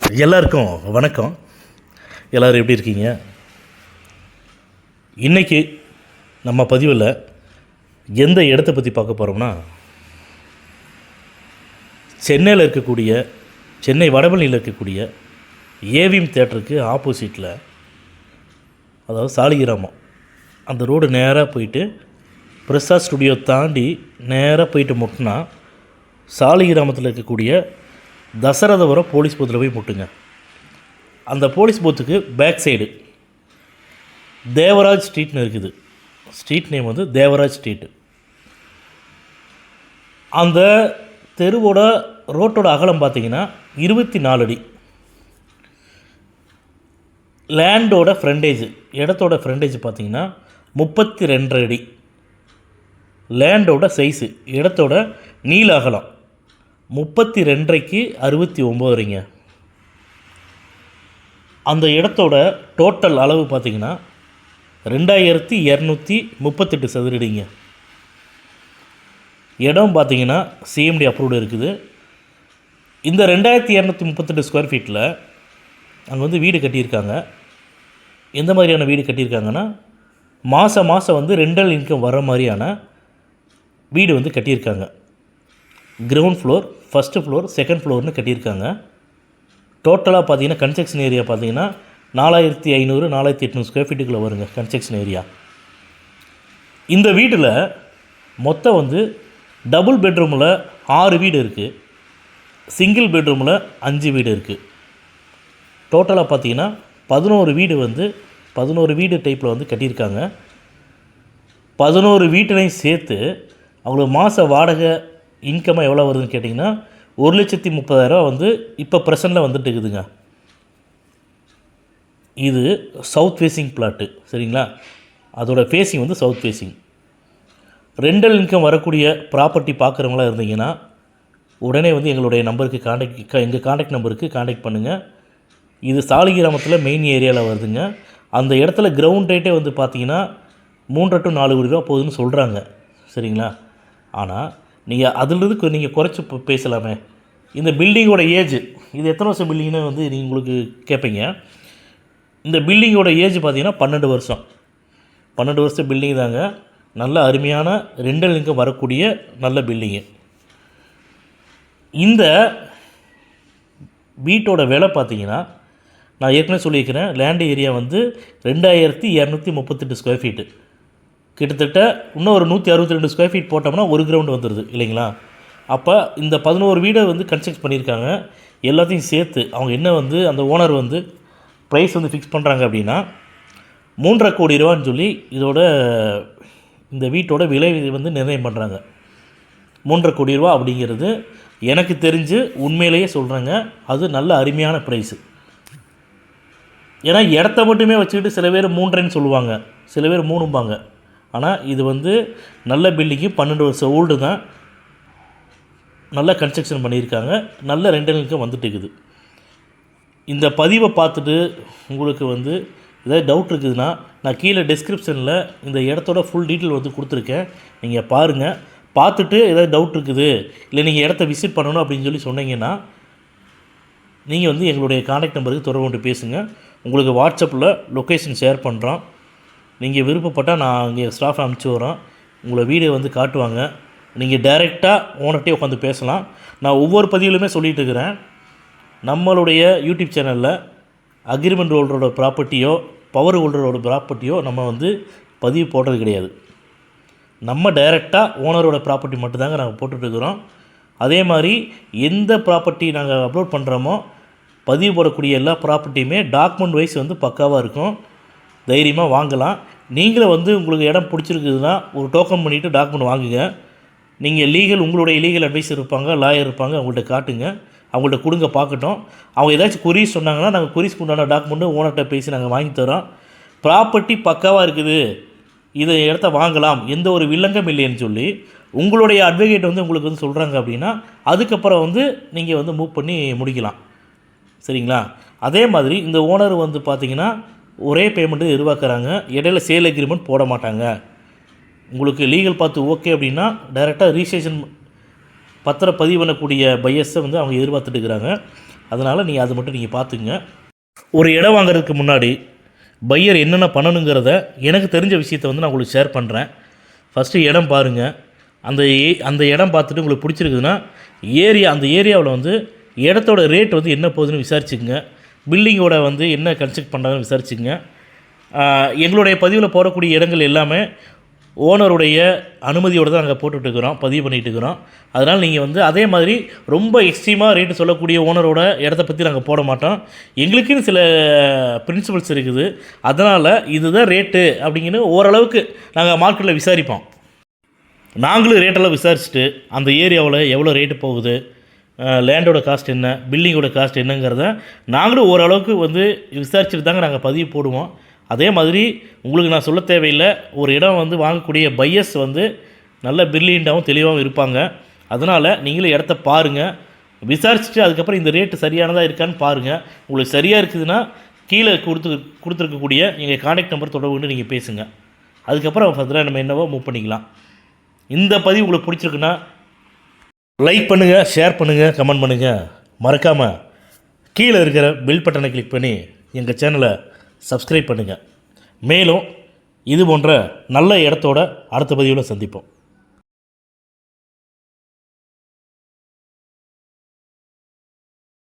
எல்லாருக்கும் வணக்கம். எல்லோரும் எப்படி இருக்கீங்க? இன்றைக்கி நம்ம பதிவில் எந்த இடத்த பற்றி பார்க்க போகிறோம்னா சென்னையில் இருக்கக்கூடிய சென்னை வடபழனியில் இருக்கக்கூடிய ஏவிஎம் தேட்டருக்கு ஆப்போசிட்டில் அதாவது சாலிகிராமம். அந்த ரோடு நேராக போயிட்டு பிரசாத் ஸ்டுடியோ தாண்டி நேராக போயிட்டு முட்டினா சாலிகிராமத்தில் இருக்கக்கூடிய தசரதபுரம் போலீஸ் பூத்தில் போய் முட்டுங்க. அந்த போலீஸ் பூத்துக்கு பேக் சைடு தேவராஜ் ஸ்ட்ரீட்னு இருக்குது. ஸ்ட்ரீட் நேம் வந்து தேவராஜ் ஸ்ட்ரீட்டு அந்த தெருவோட ரோட்டோட அகலம் பார்த்தீங்கன்னா இருபத்தி நாலு அடி. லேண்டோட ஃப்ரண்டேஜ் இடத்தோட ஃப்ரண்டேஜ் பார்த்தீங்கன்னா முப்பத்தி ரெண்டரை அடி. லேண்டோட சைஸு இடத்தோட நீள அகலம். முப்பத்தி ரெண்டரைக்கு அறுபத்தி ஒம்போதுங்க அந்த இடத்தோட டோட்டல் அளவு பார்த்தீங்கன்னா ரெண்டாயிரத்தி இரநூத்தி முப்பத்தெட்டு சதுரடிங்க. இடம் பார்த்திங்கன்னா சிஎம்டி அப்ரூவ்டு இருக்குது. இந்த ரெண்டாயிரத்தி இரநூத்தி முப்பத்தெட்டு ஸ்கொயர் ஃபீட்டில் அங்கே வந்து வீடு கட்டியிருக்காங்க. எந்த மாதிரியான வீடு கட்டியிருக்காங்கன்னா மாதம் மாதம் வந்து ரெண்டல் இன்கம் வர மாதிரியான வீடு வந்து கட்டியிருக்காங்க. Ground floor first floor second ஃப்ளோர்னு கட்டியிருக்காங்க. டோட்டலாக பார்த்தீங்கன்னா கன்ஸ்ட்ரக்ஷன் ஏரியா பார்த்தீங்கன்னா நாலாயிரத்தி ஐநூறு நாலாயிரத்தி எட்நூறு ஸ்கொயர் ஃபீட்டுக்குள்ளே வருங்க கன்ஸ்ட்ரக்ஷன் ஏரியா இந்த வீட்டில் மொத்தம் வந்து டபுள் பெட்ரூமில் ஆறு வீடு இருக்குது சிங்கிள் பெட்ரூமில் அஞ்சு வீடு இருக்குது டோட்டலாக பார்த்தீங்கன்னா பதினோரு வீடு வந்து பதினோரு வீடு டைப்பில் வந்து கட்டியிருக்காங்க. பதினோரு வீட்டினையும் சேர்த்து அவங்களுக்கு மாத வாடகை இன்கமாக எவ்வளோ வருதுன்னு கேட்டிங்கன்னா ஒரு லட்சத்தி முப்பதாயிரரூவா வந்து இப்போ ப்ரெசண்டில் வந்துட்டு இருக்குதுங்க. இது சவுத் ஃபேஸிங் பிளாட்டு சரிங்களா? அதோட ஃபேஸிங் வந்து சவுத் ஃபேஸிங் ரெண்டல் இன்கம் வரக்கூடிய ப்ராப்பர்ட்டி பார்க்குறவங்களா இருந்தீங்கன்னா உடனே வந்து எங்களுடைய நம்பருக்கு காண்டாக்ட் எங்கள் காண்டாக்ட் நம்பருக்கு காண்டாக்ட் பண்ணுங்கள் இது சாலிகிராமத்தில் மெயின் ஏரியாவில் வருதுங்க. அந்த இடத்துல கிரவுண்ட் ரேட்டே வந்து பார்த்தீங்கன்னா மூன்றரை டு நாலு கோடி ரூபா போகுதுன்னு சொல்கிறாங்க சரிங்களா? ஆனால் நீங்கள் அதிலிருந்து நீங்கள் குறைச்சி பேசலாமே. இந்த பில்டிங்கோட ஏஜ் இது எத்தனை வருஷம் பில்டிங்னு வந்து நீங்கள் உங்களுக்கு கேட்பீங்க இந்த பில்டிங்கோட ஏஜ் பார்த்தீங்கன்னா பன்னெண்டு வருஷம். பன்னெண்டு வருஷம் பில்டிங் தாங்க. நல்ல அருமையான ரெண்டல் இன்கம் வரக்கூடிய நல்ல பில்டிங்கு இந்த வீட்டோட விலை பார்த்தீங்கன்னா நான் ஏற்கனவே சொல்லியிருக்கிறேன் லேண்ட் ஏரியா வந்து ரெண்டாயிரத்தி இரநூத்தி முப்பத்தெட்டு ஸ்கொயர் ஃபீட்டு கிட்டத்தட்ட இன்னும் ஒரு நூற்றி அறுபத்தி ரெண்டு ஸ்கொயர் ஃபீட் போட்டோம்னா ஒரு கிரவுண்டு வந்துடுது இல்லைங்களா? அப்போ இந்த பதினோரு வீடை வந்து கன்ஸ்ட்ரக்ட் பண்ணியிருக்காங்க. எல்லாத்தையும் சேர்த்து அவங்க என்ன வந்து அந்த ஓனர் வந்து ப்ரைஸ் வந்து ஃபிக்ஸ் பண்ணுறாங்க அப்படின்னா மூன்றரை கோடி ரூபான்னு சொல்லி இதோட இந்த வீட்டோட விலை வந்து நிர்ணயம் பண்ணுறாங்க மூன்றரை கோடி ரூபா அப்படிங்கிறது எனக்கு தெரிஞ்சு உண்மையிலேயே சொல்கிறேங்க அது நல்ல அருமையான ப்ரைஸு ஏன்னா இடத்த மட்டுமே வச்சுக்கிட்டு சில பேர் மூன்றரைன்னு சொல்லுவாங்க. சில பேர் மூணும்பாங்க. ஆனால் இது வந்து நல்ல பில்டிங்கு பன்னெண்டு வருஷம் ஓல்டு தான். நல்ல கன்ஸ்ட்ரக்ஷன் பண்ணியிருக்காங்க. நல்ல ரெண்டல் வந்துட்டு இருக்குது இந்த பதிவை பார்த்துட்டு உங்களுக்கு வந்து ஏதாவது டவுட் இருக்குதுன்னா நான் கீழே டிஸ்கிரிப்ஷனில் இந்த இடத்தோட ஃபுல் டீட்டெயில் வந்து கொடுத்துருக்கேன். நீங்கள் பாருங்கள் பார்த்துட்டு ஏதாவது டவுட் இருக்குது இல்லை நீங்கள் இடத்த விசிட் பண்ணணும் அப்படின்னு சொல்லி சொன்னீங்கன்னா நீங்கள் வந்து எங்களுடைய காண்டாக்ட் நம்பருக்கு தொடர்பு கொண்டு பேசுங்கள் உங்களுக்கு வாட்ஸ்அப்பில் லொக்கேஷன் ஷேர் பண்ணுறோம் நீங்கள் விருப்பப்பட்டால் நான் இங்கே ஸ்டாஃப் அனுப்பிச்சி வரோம் உங்களை வீடியோ வந்து காட்டுவாங்க. நீங்கள் டைரெக்டாக ஓனர்கிட்டே உட்காந்து பேசலாம். நான் ஒவ்வொரு பதிவிலுமே சொல்லிகிட்டு இருக்கிறேன். நம்மளுடைய யூடியூப் சேனலில் அக்ரிமெண்ட் ஹோல்டரோட ப்ராப்பர்ட்டியோ பவர் ஹோல்டரோட ப்ராப்பர்ட்டியோ நம்ம வந்து பதிவு போடுறது கிடையாது. நம்ம டைரெக்டாக ஓனரோட ப்ராப்பர்ட்டி மட்டும்தாங்க நாங்கள் போட்டுட்ருக்குறோம் அதே மாதிரி எந்த ப்ராப்பர்ட்டி நாங்கள் அப்லோட் பண்ணுறோமோ பதிவு போடக்கூடிய எல்லா ப்ராப்பர்ட்டியுமே டாக்குமெண்ட் வைஸ் வந்து பக்காவாக இருக்கும். தைரியமாக வாங்கலாம். நீங்களும் வந்து உங்களுக்கு இடம் பிடிச்சிருக்குதுன்னா ஒரு டோக்கன் பண்ணிவிட்டு டாக்குமெண்ட் வாங்குங்க. நீங்கள் லீகல் உங்களுடைய லீகல் அட்வைஸ் இருப்பாங்க லாயர் இருப்பாங்க அவங்கள்ட்ட காட்டுங்க. அவங்கள்ட்ட கொடுங்க பார்க்கட்டும். அவங்க ஏதாச்சும் குறிஸ் சொன்னாங்கன்னா நாங்கள் குறிஸ்க்கு உண்டான டாக்குமெண்ட்டு ஓனர்கிட்ட பேசி நாங்கள் வாங்கி தரோம் ப்ராப்பர்ட்டி பக்காவாக இருக்குது. இதை இடத்த வாங்கலாம். எந்த ஒரு வில்லங்கம் இல்லைன்னு சொல்லி உங்களுடைய அட்வொகேட் வந்து உங்களுக்கு வந்து சொல்கிறாங்க அப்படின்னா அதுக்கப்புறம் வந்து நீங்கள் வந்து மூவ் பண்ணி முடிக்கலாம். சரிங்களா? அதே மாதிரி இந்த ஓனர் வந்து பார்த்திங்கன்னா ஒரே பேமெண்ட்டு எதிர்பார்க்குறாங்க. இடையில சேல் அக்ரிமெண்ட் போட மாட்டாங்க. உங்களுக்கு லீகல் பார்த்து ஓகே அப்படின்னா டைரெக்டாக ரிஜிஸ்ட்ரேஷன் பத்திரம் பதிவு பண்ணக்கூடிய பையர்ஸை வந்து அவங்க எதிர்பார்த்துட்டு இருக்கிறாங்க. அதனால் நீங்கள் அது மட்டும் நீங்கள் பார்த்துங்க ஒரு இடம் வாங்குறதுக்கு முன்னாடி பையர் என்னென்ன பண்ணணுங்கிறத எனக்கு தெரிஞ்ச விஷயத்த வந்து நான் உங்களுக்கு ஷேர் பண்ணுறேன் ஃபஸ்ட்டு இடம் பாருங்கள் அந்த ஏ அந்த இடம் பார்த்துட்டு உங்களுக்கு பிடிச்சிருக்குதுன்னா ஏரியா அந்த ஏரியாவில் வந்து இடத்தோட ரேட் வந்து என்ன போகுதுன்னு விசாரிச்சுக்கோங்க. பில்டிங்கோட வந்து என்ன கன்ஸ்ட்ரக்ட் பண்ணுறாங்கன்னு விசாரிச்சுங்க. எங்களுடைய பதிவில் போடக்கூடிய இடங்கள் எல்லாமே ஓனருடைய அனுமதியோடு தான் நாங்கள் போட்டுட்ருக்குறோம் பதிவு பண்ணிகிட்டு இருக்கிறோம் அதனால் நீங்கள் வந்து அதே மாதிரி ரொம்ப எக்ஸ்ட்ரீமாக ரேட்டு சொல்லக்கூடிய ஓனரோட இடத்த பற்றி நாங்கள் போட மாட்டோம். எங்களுக்குன்னு சில பிரின்சிபல்ஸ் இருக்குது. அதனால் இதுதான் ரேட்டு அப்படிங்கன்னு ஓரளவுக்கு நாங்கள் மார்க்கெட்டில் விசாரிப்போம். நாங்களும் ரேட்டெல்லாம் விசாரிச்சுட்டு அந்த ஏரியாவில் எவ்வளோ ரேட்டு போகுது லேண்டோட காஸ்ட் என்ன பில்டிங்கோட காஸ்ட் என்னங்கிறத நாங்களும் ஓரளவுக்கு வந்து விசாரிச்சுட்டு தாங்க நாங்கள் பதிவு போடுவோம். அதே மாதிரி உங்களுக்கு நான் சொல்ல தேவையில்லை ஒரு இடம் வந்து வாங்கக்கூடிய பையஸ் வந்து நல்ல பிரில்லியண்ட்டாகவும் தெளிவாகவும் இருப்பாங்க. அதனால் நீங்களும் இடத்த பாருங்கள் விசாரிச்சுட்டு அதுக்கப்புறம் இந்த ரேட்டு சரியானதாக இருக்கான்னு பாருங்கள் உங்களுக்கு சரியாக இருக்குதுன்னா கீழே கொடுத்து கொடுத்துருக்கக்கூடிய எங்கள் காண்டாக்ட் நம்பர் தொடர்பு கொண்டு நீங்கள் பேசுங்க. அதுக்கப்புறம் ஃபர்தராக நம்ம என்னவோ மூவ் பண்ணிக்கலாம். இந்த பதிவு உங்களுக்கு பிடிச்சிருக்குன்னா லைக் பண்ணுங்கள் ஷேர் பண்ணுங்கள் கமெண்ட் பண்ணுங்கள் மறக்காமல் கீழே இருக்கிற பில் பட்டனை கிளிக் பண்ணி எங்கள் சேனலை சப்ஸ்கிரைப் பண்ணுங்கள் மேலும் இது போன்ற நல்ல இடத்தோட அடுத்த பதிவில் சந்திப்போம்.